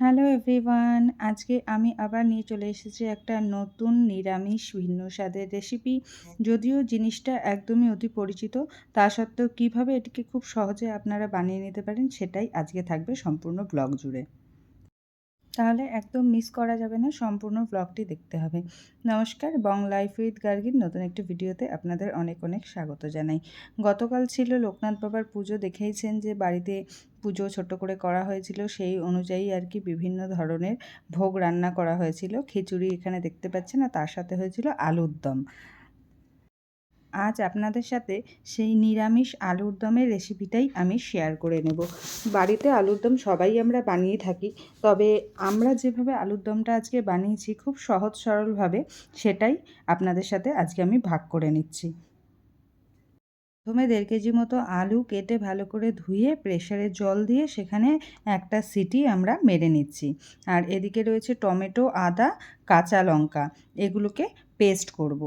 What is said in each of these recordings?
Hello everyone, আজকে আমি আবার নিয়ে চলে এসেছি একটা নতুন নিরামিষ ভিন্ন স্বাদের রেসিপি। যদিও জিনিসটা একদমই অতি পরিচিত, তা সত্ত্বেও কীভাবে এটিকে খুব সহজে আপনারা বানিয়ে নিতে পারেন সেটাই আজকে থাকবে সম্পূর্ণ ব্লগ জুড়ে। তাহলে একদম মিস করা যাবে না, সম্পূর্ণ ব্লগটি দেখতে হবে। নমস্কার, বং লাইফ উইথ গার্গির নতুন একটি ভিডিওতে আপনাদের অনেক অনেক স্বাগত জানাই। গতকাল ছিল লোকনাথ বাবার পুজো, দেখেইছেন যে বাড়িতে পুজো ছোট করে করা হয়েছিল, সেই অনুযায়ী আর কি বিভিন্ন ধরনের ভোগ রান্না করা হয়েছিল। খিচুড়ি এখানে দেখতে পাচ্ছেন আর তার সাথে হয়েছিল আলুর দম। আজ আপনাদের সাথে সেই নিরামিষ আলুর দমের রেসিপিটাই আমি শেয়ার করে নেব। বাড়িতে আলুর দম সবাই আমরা বানিয়ে থাকি, তবে আমরা যেভাবে আলুর দমটা আজকে বানিয়েছি খুব সহজ সরলভাবে, সেটাই আপনাদের সাথে আজকে আমি ভাগ করে নিচ্ছি। প্রথমে দেড় কেজি মতো আলু কেটে ভালো করে ধুয়ে প্রেশারে জল দিয়ে সেখানে একটা সিটি আমরা মেরে নিচ্ছি। আর এদিকে রয়েছে টমেটো, আদা, কাঁচা লঙ্কা, এগুলোকে পেস্ট করব।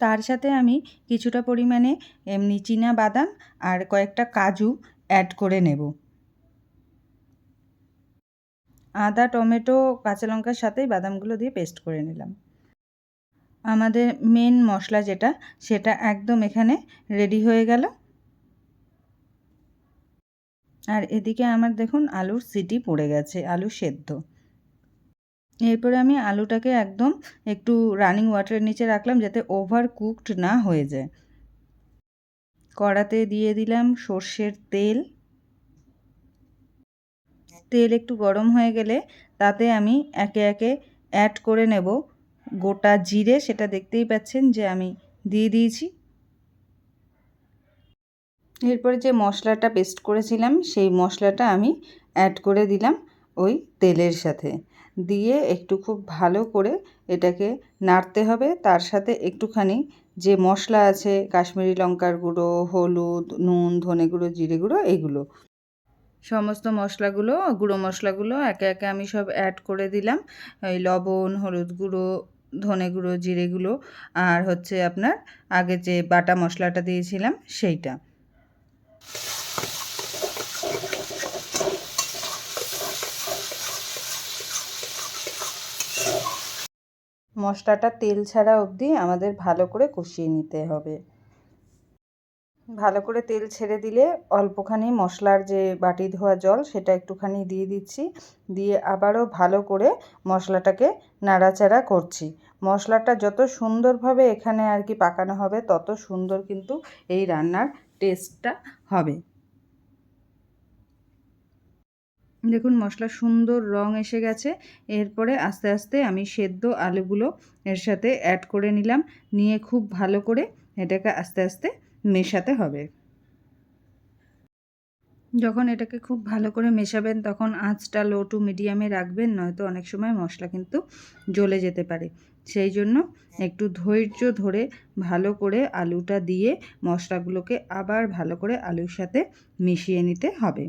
তার সাথে আমি কিছুটা পরিমাণে এমনি চীনা বাদাম আর কয়েকটা কাজু অ্যাড করে নেব। আদা, টমেটো, কাঁচা লঙ্কার সাথেই বাদামগুলো দিয়ে পেস্ট করে নিলাম। আমাদের মেন মশলা যেটা, সেটা একদম এখানে রেডি হয়ে গেল। আর এদিকে আমার দেখুন আলুর সিটি পড়ে গেছে, আলু সেদ্ধ। এরপরে আমি আলুটাকে একদম একটু রানিং ওয়াটারের নিচে রাখলাম যাতে ওভার কুকড না হয়ে যায়। কড়াতে দিয়ে দিলাম সর্ষের তেল। তেল একটু গরম হয়ে গেলে তাতে আমি একে একে অ্যাড করে নেব গোটা জিরে, সেটা দেখতেই পাচ্ছেন যে আমি দিয়ে দিয়েছি। এরপরে যে মশলাটা পেস্ট করেছিলাম, সেই মশলাটা আমি অ্যাড করে দিলাম ওই তেলের সাথে। দিয়ে একটু খুব ভালো করে এটাকে নাড়তে হবে। তার সাথে একটুখানি যে মশলা আছে, কাশ্মীরি লঙ্কার গুঁড়ো, হলুদ, নুন, ধনে গুঁড়ো, জিরে গুঁড়ো, এগুলো। সমস্ত মশলাগুলো, গুঁড়ো মশলাগুলো একে একে আমি সব অ্যাড করে দিলাম। ওই লবণ, হলুদ গুঁড়ো, ধনে গুঁড়ো, জিরে গুঁড়ো আর হচ্ছে আপনার আগে যে বাটা মশলাটা দিয়েছিলাম সেইটা। মশলাটা তেল ছাড়া অবধি আমাদের ভালো করে কষিয়ে নিতে হবে। ভালো করে তেল ছেড়ে দিলে অল্পখানি মশলার যে বাটি ধোয়া জল সেটা একটুখানি দিয়ে দিচ্ছি। দিয়ে আবারও ভালো করে মশলাটাকে নাড়াচাড়া করছি। মশলাটা যত সুন্দরভাবে এখানে আর কি পাকানো হবে, তত সুন্দর কিন্তু এই রান্নার টেস্টটা হবে। দেখুন, মশলা সুন্দর রং এসে গেছে। এরপরে আস্তে আস্তে আমি সেদ্ধ আলুগুলো এর সাথে অ্যাড করে নিলাম। নিয়ে খুব ভালো করে এটাকে আস্তে আস্তে মেশাতে হবে। যখন এটাকে খুব ভালো করে মেশাবেন, তখন আঁচটা লো টু মিডিয়ামে রাখবেন, নয়তো অনেক সময় মশলা কিন্তু জ্বলে যেতে পারে। সেই জন্য একটু ধৈর্য ধরে ভালো করে আলুটা দিয়ে মশলাগুলোকে আবার ভালো করে আলুর সাথে মিশিয়ে নিতে হবে।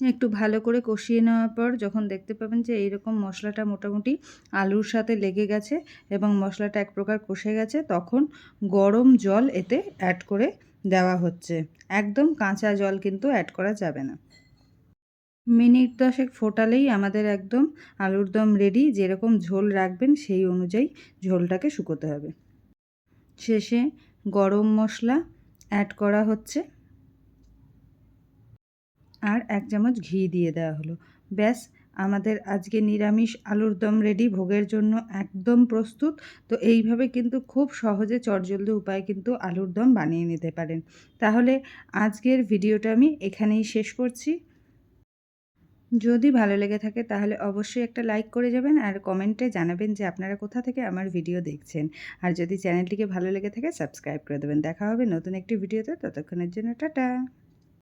একটু ভালো করে কষিয়ে নেওয়ার পর যখন দেখতে পাবেন যে এইরকম মশলাটা মোটামুটি আলুর সাথে লেগে গেছে এবং মশলাটা এক প্রকার কষে গেছে, তখন গরম জল এতে অ্যাড করে দেওয়া হচ্ছে। একদম কাঁচা জল কিন্তু অ্যাড করা যাবে না। মিনিট দশেক ফোটালেই আমাদের একদম আলুর দম রেডি যেরকম ঝোল রাখবেন সেই অনুযায়ী ঝোলটাকে শুকোতে হবে। শেষে গরম মশলা অ্যাড করা হচ্ছে। আর এক চামচ ঘি দিয়ে দেওয়া হলো। ব্যাস, আমাদের আজকে নিরামিষ আলুর দম রেডি ভোগের জন্য একদম প্রস্তুত। তো এইভাবে কিন্তু খুব সহজে চটজলদি উপায় কিন্তু আলুর দম বানিয়ে নিতে পারেন। তাহলে আজকের ভিডিওটা আমি এখানেই শেষ করছি। যদি ভালো লেগে থাকে তাহলে অবশ্যই একটা লাইক করে যাবেন আর কমেন্টে জানাবেন যে আপনারা কোথা থেকে আমার ভিডিও দেখছেন। আর যদি চ্যানেলটিকে ভালো লেগে থাকে সাবস্ক্রাইব করে দেবেন। দেখা হবে নতুন একটি ভিডিওতে ততক্ষণের জন্য টাটা!